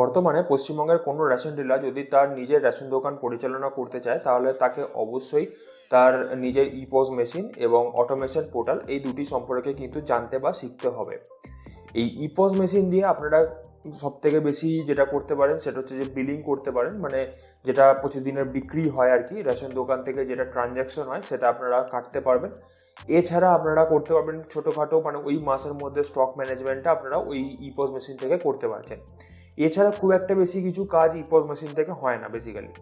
বর্তমানে পশ্চিমবঙ্গের কোনো রেশন ডিলার যদি তার নিজের রেশন দোকান পরিচালনা করতে চায়, তাহলে তাকে অবশ্যই তার নিজের ইপোজ মেশিন এবং অটোমেশন পোর্টাল এই দুটি সম্পর্কে কিন্তু জানতে বা শিখতে হবে। এই ইপোজ মেশিন দিয়ে আপনারা সব থেকে বেশি যেটা করতে পারেন সেটা হচ্ছে যে বিলিং করতে পারেন। মানে যেটা প্রতিদিনের বিক্রি হয় আর কি, রেশন দোকান থেকে যেটা ট্রানজ্যাকশন হয় সেটা আপনারা কাটতে পারবেন। এছাড়া আপনারা করতে পারবেন ছোটোখাটো মানে ওই মাসের মধ্যে স্টক ম্যানেজমেন্টটা আপনারা ওই ইপোজ মেশিন থেকে করতে পারছেন। এছাড়া খুব একটা বেশি কিছু কাজ ইপোজ মেশিন থেকে হয় না বেসিক্যালি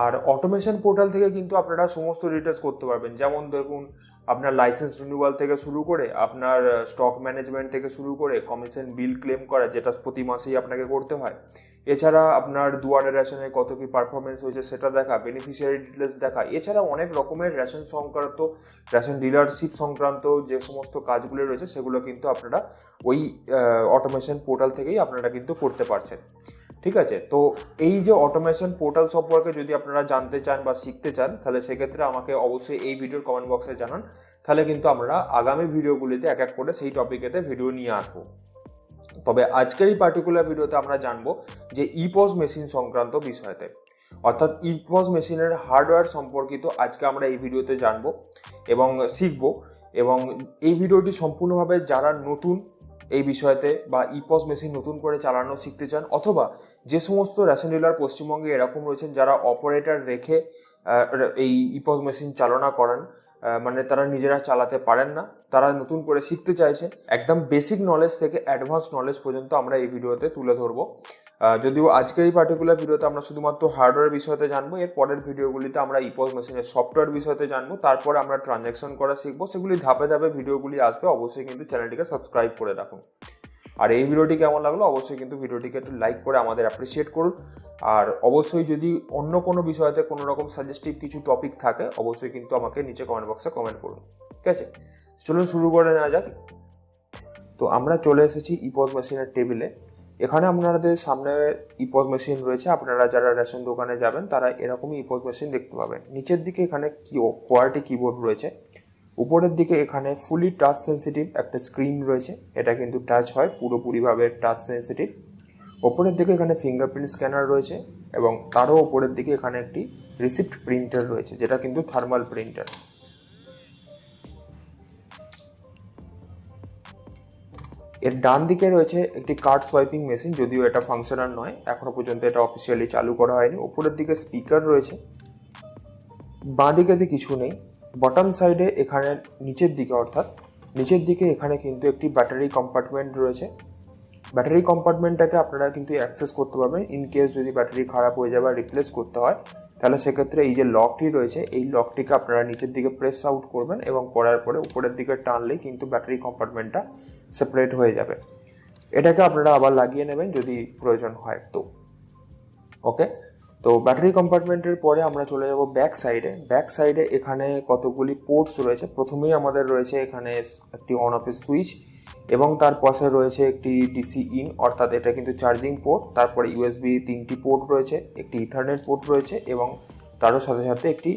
আর অটোমেশন পোর্টাল থেকে কিন্তু আপনারা সমস্ত ডিটেলস করতে পারবেন। যেমন দেখুন আপনার লাইসেন্স রিনিউয়াল থেকে শুরু করে, আপনার স্টক ম্যানেজমেন্ট থেকে শুরু করে কমিশন বিল ক্লেম করা, যেটা প্রতি মাসেই আপনাকে করতে হয়। এছাড়া আপনার দুয়ারে রেশনে কত কি পারফরমেন্স হয়েছে সেটা দেখা বেনিফিশিয়ারি ডিটেলস দেখা। এছাড়া অনেক রকমের রেশন সংক্রান্ত রেশন ডিলারশিপ সংক্রান্ত যে সমস্ত কাজগুলো রয়েছে, সেগুলো কিন্তু আপনারা ওই অটোমেশন পোর্টাল থেকেই আপনারা কিন্তু করতে পারছেন। ঠিক আছে? তো এই যে অটোমেশন পোর্টাল সম্পর্কে যদি আপনারা জানতে চান বা শিখতে চান, তাহলে সেক্ষেত্রে আমাকে অবশ্যই এই ভিডিওর কমেন্ট বক্সে জানান। তাহলে কিন্তু আমরা আগামী ভিডিওগুলিতে এক এক করে সেই টপিকেতে ভিডিও নিয়ে আসব। তবে আজকের এই পার্টিকুলার ভিডিওতে আমরা জানব যে ইপজ মেশিন সংক্রান্ত বিষয়তে। অর্থাৎ ইপজ মেশিনের হার্ডওয়্যার সম্পর্কিত আজকে আমরা এই ভিডিওতে জানব এবং শিখব। এবং এই ভিডিওটি সম্পূর্ণভাবে যারা নতুন এই বিষয়তে বা ইপস মেশিন নতুন করে চালানো শিখতে চান অথবা যে সমস্ত রেশন ডিলার পশ্চিমবঙ্গে এরকম রয়েছেন যারা অপারেটর রেখে এই ইপস মেশিন চালনা করেন মানে তারা নিজেরা চালাতে পারেন না, তারা নতুন করে শিখতে চাইছে একদম বেসিক নলেজ থেকে অ্যাডভান্স নলেজ পর্যন্ত আমরা এই ভিডিওতে তুলে ধরবো। যদিও আজকের এই পার্টিকুলার ভিডিওতে আমরা শুধুমাত্র হার্ডওয়্যার বিষয়তে জানব, এর পরের ভিডিওগুলিতে আমরা ইপস মেশিনের সফটওয়্যার বিষয়তে জানব, তারপরে আমরা ট্রানজ্যাকশন করা শিখব, সেগুলি ধাপে ধাপে ভিডিওগুলি আসবে, অবশ্যই কিন্তু চ্যানেলটিকে সাবস্ক্রাইব করে রাখুন। আর এই ভিডিওটি কেমন লাগল অবশ্যই কিন্তু ভিডিওটিকে একটু লাইক করে আমাদের অ্যাপ্রিসিয়েট করুন। আর অবশ্যই যদি অন্য কোনো বিষয়তে কোনো রকম সাজেস্টিভ কিছু টপিক থাকে, অবশ্যই কিন্তু আমাকে নিচে কমেন্ট বক্সে কমেন্ট করুন। ঠিক আছে? চলুন শুরু করে নেওয়া যাক। তো আমরা চলে এসেছি ইপজ মেশিনের টেবিলে এখানে আপনাদের সামনে ইপজ মেশিন রয়েছে। আপনারা যারা রেশন দোকানে যাবেন, তারা এরকমই ইপজ মেশিন দেখতে পাবেন। নিচের দিকে এখানে কি কোয়ালিটি কিবোর্ড রয়েছে। উপরের দিকে এখানে ফুলি টাচ সেন্সিটিভ একটা স্ক্রিন রয়েছে। এটা কিন্তু টাচ হয়, পুরোপুরিভাবে টাচ সেন্সিটিভ ওপরের দিকে এখানে ফিঙ্গারপ্রিন্ট স্ক্যানার রয়েছে এবং তারও ওপরের দিকে এখানে একটি রিসিপ্ট প্রিন্টার রয়েছে, যেটা কিন্তু থার্মাল প্রিন্টার এর ডান দিকে রয়েছে একটি কার্ড সোয়াইপিং মেশিন যদিও এটা ফাংশনাল নয়, এখনও পর্যন্ত এটা অফিসিয়ালি চালু করা হয়নি। উপরের দিকে স্পিকার রয়েছে। বাঁ দিকেতে কিছু নেই। বটম সাইডে এখানে নিচের দিকে, অর্থাৎ নিচের দিকে এখানে কিন্তু একটি ব্যাটারি কম্পার্টমেন্ট রয়েছে। ব্যাটারি কম্পার্টমেন্টটাকে আপনারা কিন্তু অ্যাক্সেস করতে পারবেন। ইন কেস যদি ব্যাটারি খারাপ হয়ে যায় বা রিপ্লেস করতে হয়, তাহলে সেক্ষেত্রে এই যে লকটি রয়েছে, এই লকটিকে আপনারা নিচের দিকে প্রেস আউট করবেন এবং করার পরে উপরের দিকে টানলেই কিন্তু ব্যাটারি কম্পার্টমেন্টটা সেপারেট হয়ে যাবে। এটাকে আপনারা আবার লাগিয়ে নেবেন যদি প্রয়োজন হয় তো। ওকে তো ব্যাটারি কম্পার্টমেন্টের পরে আমরা চলে যাব ব্যাক সাইডে ব্যাক সাইডে এখানে কতগুলি পোর্টস রয়েছে? প্রথমেই আমাদের রয়েছে এখানে একটি অন অফের সুইচ এবং তার পাশে রয়েছে একটি ডিসি ইন অর্থাৎ এটা কিন্তু চার্জিং পোর্ট তারপরে ইউএসবি তিনটি পোর্ট রয়েছে, একটি ইথারনেট পোর্ট রয়েছে এবং তারও সাথে সাথে একটি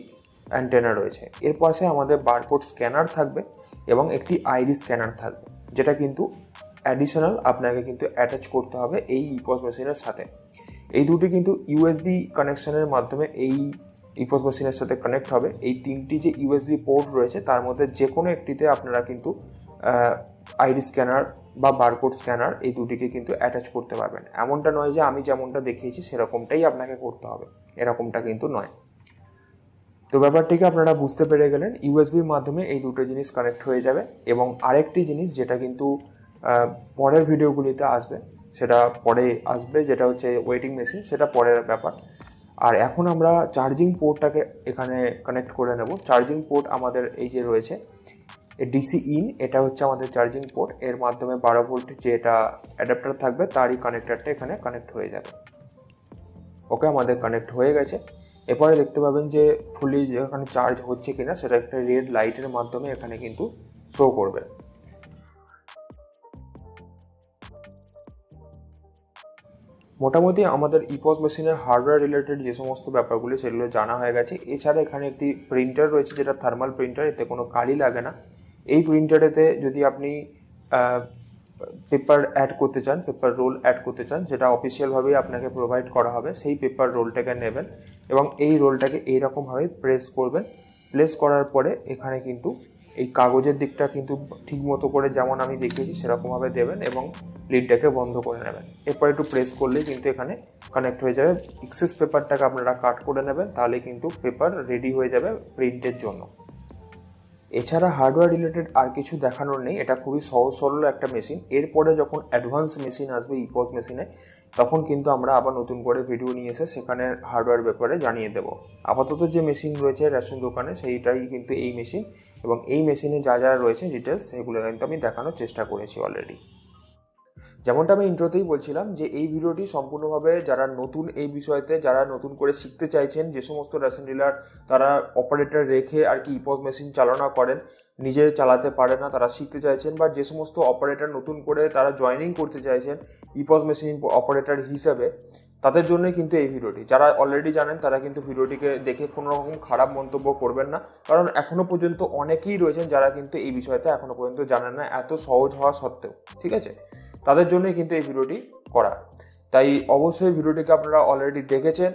অ্যান্টেনা রয়েছে। এর পাশে আমাদের বারকোড স্ক্যানার থাকবে এবং একটি আইডি স্ক্যানার থাকবে, যেটা কিন্তু অ্যাডিশনাল আপনাকে কিন্তু অ্যাটাচ করতে হবে এই ইপস মেশিনের সাথে। এই দুটি কিন্তু ইউএসবি কানেকশনের মাধ্যমে এই ইপস মেশিনের সাথে কানেক্ট হবে। এই তিনটি যে ইউএসবি পোর্ট রয়েছে, তার মধ্যে যে কোনো একটিতে আপনারা কিন্তু আইডি স্ক্যানার বা বারকোড স্ক্যানার এই দুটিকে কিন্তু অ্যাটাচ করতে পারবেন। এমনটা নয় যে আমি যেমনটা দেখিয়েছি, সেরকমটাই আপনাকে করতে হবে। এরকমটা কিন্তু নয়। তো ব্যাপারটিকে আপনারা বুঝতে পেরে গেলেন ইউএসবির মাধ্যমে এই দুটো জিনিস কানেক্ট হয়ে যাবে এবং আরেকটি জিনিস যেটা কিন্তু পরের ভিডিওগুলিতে আসবে, সেটা পরে আসবে, যেটা হচ্ছে ওয়েটিং মেশিন সেটা পরের ব্যাপার। আর এখন আমরা চার্জিং পোর্টটাকে এখানে কানেক্ট করে নেব। চার্জিং পোর্ট আমাদের এই যে রয়েছে ডিসি ইন এটা হচ্ছে আমাদের চার্জিং পোর্ট এর মাধ্যমে বারো ভোল্ট যে এটা অ্যাডাপ্টার থাকবে, তারই কানেক্টারটা এখানে কানেক্ট হয়ে যাবে। ওকে আমাদের কানেক্ট হয়ে গেছে। এরপরে দেখতে পাবেন যে ফুলি এখানে চার্জ হচ্ছে কিনা, সেটা একটা রেড লাইটের মাধ্যমে এখানে কিন্তু শো করবে। মোটামুটি আমাদের ইপস মেশিনের হার্ডওয়্যার রিলেটেড যে সমস্ত ব্যাপারগুলি সেগুলো জানা হয়ে গেছে। এছাড়া এখানে একটি প্রিন্টার রয়েছে, যেটা থার্মাল প্রিন্টার এতে কোনো কালি লাগে না। এই প্রিন্টারেতে যদি আপনি পেপার অ্যাড করতে চান পেপার রোল অ্যাড করতে চান, যেটা অফিসিয়ালভাবেই আপনাকে প্রোভাইড করা হবে, সেই পেপার রোলটাকে নেবেন এবং এই রোলটাকে এইরকমভাবে প্রেস করবেন। প্রেস করার পরে এখানে কিন্তু এই কাগজের দিকটা কিন্তু ঠিক মতো করে যেমন আমি দেখিয়েছি, সেরকমভাবে দেবেন এবং লিডটাকে বন্ধ করে নেবেন। এরপর একটু প্রেস করলেই কিন্তু এখানে কানেক্ট হয়ে যাবে। এক্সেস পেপারটাকে আপনারা কাট করে নেবেন, তাহলে কিন্তু পেপার রেডি হয়ে যাবে প্রিন্টের জন্য। এছাড়া হার্ডওয়্যার রিলেটেড আর কিছু দেখানোর নেই, এটা খুবই সহজ, সরল একটা মেশিন এরপরে যখন অ্যাডভান্স মেশিন আসবে ইপোজ মেশিনে তখন কিন্তু আমরা আবার নতুন করে ভিডিও নিয়ে এসে সেখানে হার্ডওয়্যার ব্যাপারে জানিয়ে দেব। আপাতত যে মেশিন রয়েছে রেশন দোকানে, সেইটাই কিন্তু এই মেশিন এবং এই মেশিনে যা যা রয়েছে ডিটেলস সেগুলো কিন্তু আমি দেখানোর চেষ্টা করেছি অলরেডি যেমনটা আমি ইন্ট্রোতেই বলছিলাম যে এই ভিডিওটি সম্পূর্ণভাবে যারা নতুন এই বিষয়তে, যারা নতুন করে শিখতে চাইছেন যে সমস্ত রেশন ডিলার তারা অপারেটর রেখে আর কি ইপজ মেশিন চালনা করেন, নিজে চালাতে পারে না, তারা শিখতে চাইছেন বা যে সমস্ত অপারেটর নতুন করে তারা জয়নিং করতে চাইছেন ইপজ মেশিন অপারেটর হিসেবে তাদের জন্যই কিন্তু এই ভিডিওটি। যারা অলরেডি জানেন, তারা কিন্তু ভিডিওটিকে দেখে কোনো রকম খারাপ মন্তব্য করবেন না। কারণ এখনও পর্যন্ত অনেকেই রয়েছেন যারা কিন্তু এই বিষয়টা এখনও পর্যন্ত জানেন না, এত সহজ হওয়া সত্ত্বেও। ঠিক আছে? তাদের জন্যই কিন্তু এই ভিডিওটি করা। তাই অবশ্যই ভিডিওটিকে আপনারা অলরেডি দেখেছেন।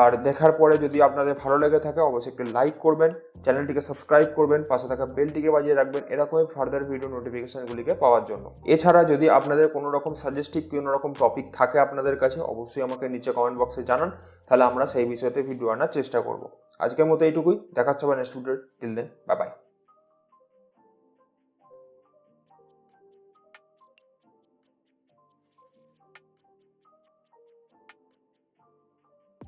আর দেখার পরে যদি আপনাদের ভালো লেগে থাকে, অবশ্যই একটি লাইক করবেন, চ্যানেলটিকে সাবস্ক্রাইব করবেন, পাশে থাকা বেলটিকে বাজিয়ে রাখবেন, এরকমই ফার্দার ভিডিও নোটিফিকেশনগুলিকে পাওয়ার জন্য। এছাড়া যদি আপনাদের কোনো রকম সাজেস্টিভ কোনো রকম টপিক থাকে আপনাদের কাছে, অবশ্যই আমাকে নিচে কমেন্ট বক্সে জানান, তাহলে আমরা সেই বিষয়তে ভিডিও আনার চেষ্টা করব। আজকের মতো এইটুকুই দেখাচ্ছে আবার next video till then bye bye